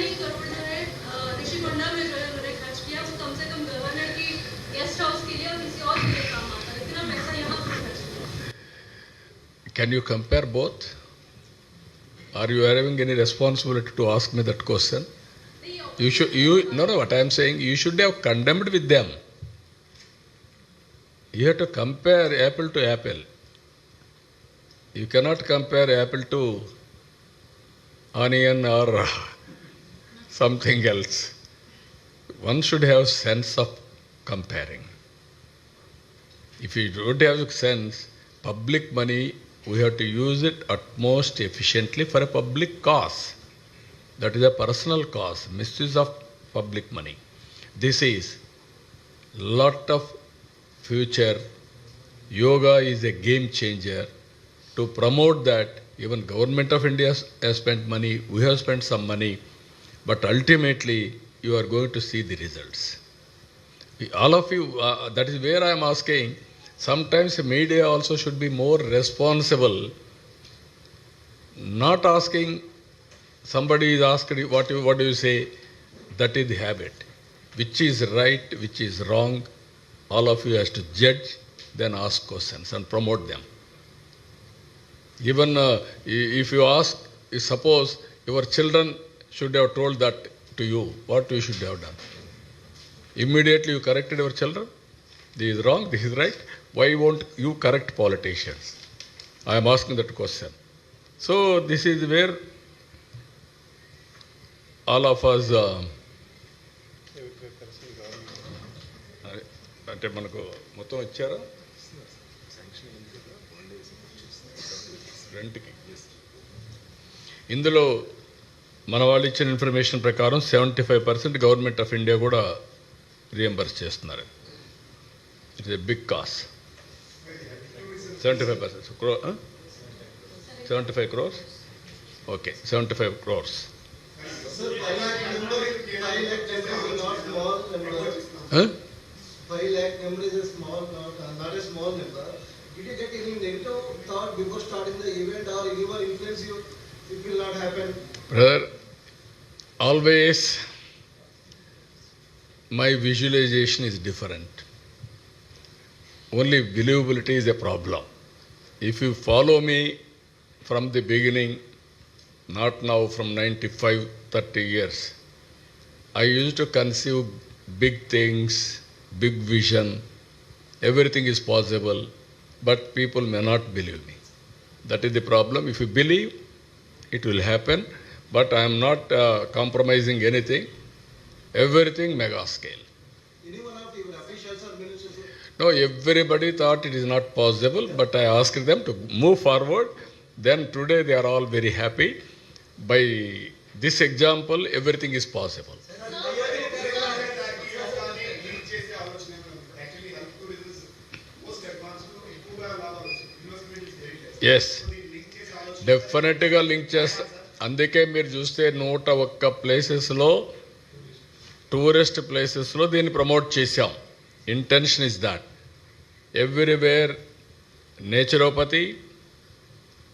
ही करोड़ जो है ऋषिकोंडा में जो है उन्होंने खर्च किया वो कम से कम गवर्नर की गेस्ट हाउस के लिए और किसी और के लिए काम आता है इतना पैसा यहाँ पर खर्च किया Can you compare both? Are you having any responsibility to ask me that question? You should, you, no, no, what I am saying, you should have condemned with them. You have to compare apple to apple. You cannot compare apple to onion or something else. One should have sense of comparing. If you don't have sense, public money, we have to use it at most efficiently for a public cause. That is a personal cause, misuse of public money. This is lot of future. Yoga is a game changer. To promote that, even government of India has has spent money, we have spent some money, but ultimately you are going to see the results. All of you, uh, that is where I am asking, sometimes media also should be more responsible, not asking somebody is you, what you what do you say? That is the habit. Which is right which is wrong all of you has to judge then ask questions and promote them. Even uh, if you ask suppose your children should have told that to you what you should have done immediately you corrected your children this is wrong this is right why won't you correct politicians i am asking that question so this is where all of us uh, అదే, అంటే మనకు మొత్తం ఇచ్చారా రెంట్కి ఇందులో మన వాళ్ళు ఇచ్చిన ఇన్ఫర్మేషన్ ప్రకారం seventy five percent government of India కూడా రియంబర్స్ చేస్తున్నారు. It's a big cause seventy five percent crow seventy five crores okay seventy five crores brother always my visualization is different. Only believability is a problem. If you follow me from the beginning, not now from 95, 30 years, I used to conceive big things, big vision, everything is possible, but people may not believe me. That is the problem. If you believe, it will happen, but I am not uh, compromising anything. Everything mega scale. Any one of your officials or ministers? No, everybody thought it is not possible, but I asked them to move forward. Then today they are all very happy. By this example, everything is possible. Yes definitely link చేస్తా అందుకే మీరు చూస్తే నూట ఒక్క ప్లేసెస్లో tourist ప్లేసెస్లో దీన్ని promote చేశాం. Intention is that everywhere naturopathy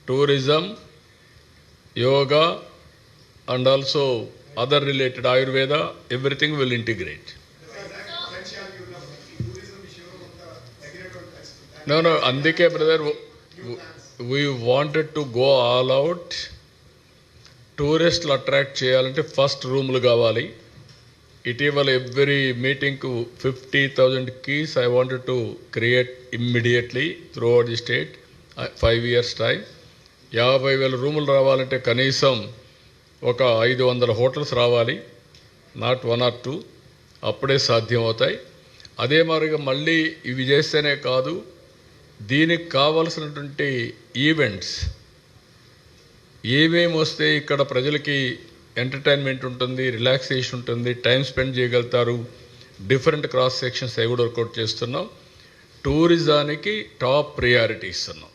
tourism yoga and also other related Ayurveda everything will integrate no no అందుకే brother we wanted to go all out టూరిస్టులు అట్రాక్ట్ చేయాలంటే ఫస్ట్ రూములు కావాలి. ఇటీవల every మీటింగ్కు fifty thousand keys I wanted to create immediately throughout the state five years time యాభై వేల రూములు రావాలంటే కనీసం ఒక ఐదు వందల హోటల్స్ రావాలి. Not one or two. అప్పుడే సాధ్యం అవుతాయి అదే మాదిరిగా మళ్ళీ ఇవి చేస్తేనే కాదు దీనికి కావలసినటువంటి ఈవెంట్స్ ఏమేమి వస్తే ఇక్కడ ప్రజలకి ఎంటర్టైన్మెంట్ ఉంటుంది రిలాక్సేషన్ ఉంటుంది టైం స్పెండ్ చేయగలుగుతారు. డిఫరెంట్ క్రాస్ సెక్షన్స్ అవి కూడా వర్కౌట్ చేస్తున్నాం. టూరిజానికి టాప్ ప్రియారిటీ ఇస్తున్నాం.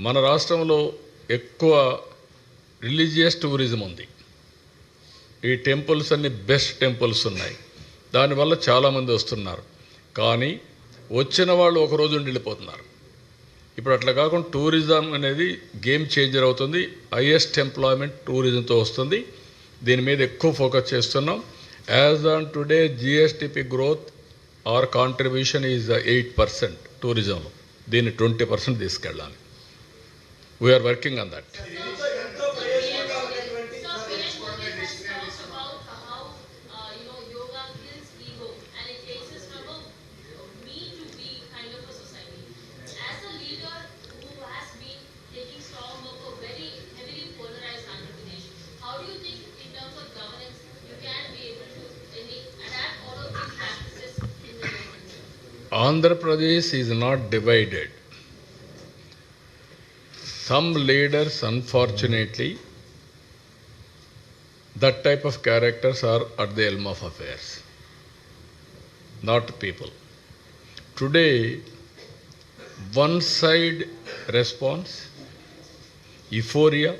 మన రాష్ట్రంలో ఎక్కువ రిలీజియస్ టూరిజం ఉంది. ఈ టెంపుల్స్ అన్ని బెస్ట్ టెంపుల్స్ ఉన్నాయి. దానివల్ల చాలామంది వస్తున్నారు. కానీ వచ్చిన వాళ్ళు ఒక రోజు ఉండి వెళ్ళిపోతున్నారు. ఇప్పుడు అట్లా కాకుండా టూరిజం అనేది గేమ్ చేంజర్ అవుతుంది. హైయెస్ట్ ఎంప్లాయ్మెంట్ టూరిజంతో వస్తుంది. దీని మీద ఎక్కువ ఫోకస్ చేస్తున్నాం. As on today GSTP growth or contribution is eight percent టూరిజంలో. దీన్ని ట్వంటీ పర్సెంట్ తీసుకెళ్ళాలి. We are working on that Andhra Pradesh is not divided. Some leaders, unfortunately, that type of characters are at the helm of affairs, not people. Today, one side response, euphoria,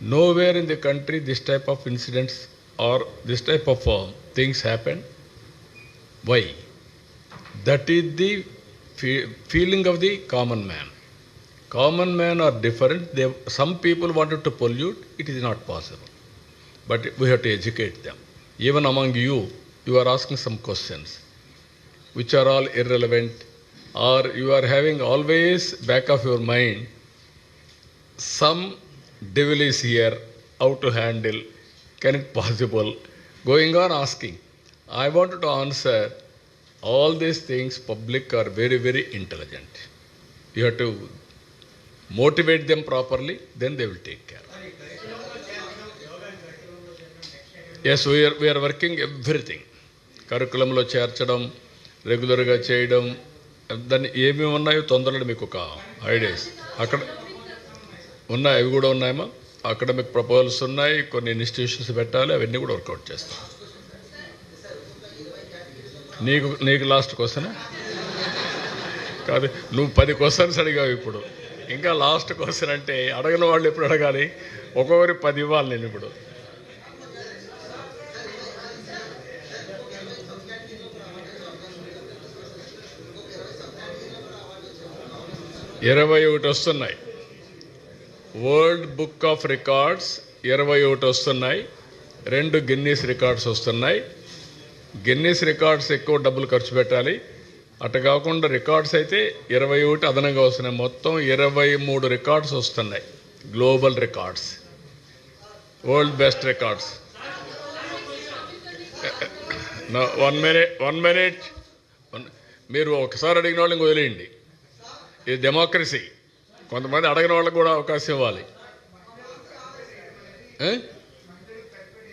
nowhere in the country this type of incidents or this type of uh, things happen. Why? That is the fe- feeling of the common man. Common men are different. They, some people wanted to pollute. It is not possible. But we have to educate them. Even among you, you are asking some questions which are all irrelevant or you are having always back of your mind some devil is here, how to handle, can it possible? Going on asking. I wanted to answer all these things, public are very, very intelligent. You have to motivate them properly, then they will take care. Yes we are we are working everything కరికులంలో చేర్చడం రెగ్యులర్గా చేయడం దాన్ని ఏమేమి ఉన్నాయో తొందరలో మీకు ఒక ideas అక్కడ ఉన్నాయి అవి కూడా ఉన్నాయమ్మా అకాడమిక్ ప్రపోజల్స్ ఉన్నాయి కొన్ని ఇన్స్టిట్యూషన్స్ పెట్టాలి అవన్నీ కూడా వర్కౌట్ చేస్తాం నీకు నీకు లాస్ట్ క్వశ్చన్ కాదు నువ్వు పది క్వశ్చన్స్ అడిగావు ఇప్పుడు. ఇంకా లాస్ట్ క్వశ్చన్ అంటే అడగని వాళ్ళు ఎప్పుడు అడగాలి? ఒక్కొక్కరి పది ఇవ్వాలి నేను ఇప్పుడు. ఇరవై ఒకటి వస్తున్నాయి. వరల్డ్ బుక్ ఆఫ్ రికార్డ్స్ ఇరవై ఒకటి వస్తున్నాయి. రెండు గిన్నీస్ రికార్డ్స్ వస్తున్నాయి. గిన్నెస్ రికార్డ్స్ ఎక్కువ డబ్బులు ఖర్చు పెట్టాలి. అటు కాకుండా రికార్డ్స్ అయితే ఇరవై ఒకటి అదనంగా వస్తున్నాయి. మొత్తం ఇరవై మూడు రికార్డ్స్ వస్తున్నాయి. Global records world best records one minute one minute మీరు ఒకసారి అడిగిన వాళ్ళని వదిలేయండి. ఇది డెమోక్రసీ కొంతమంది అడగిన వాళ్ళకు కూడా అవకాశం ఇవ్వాలి.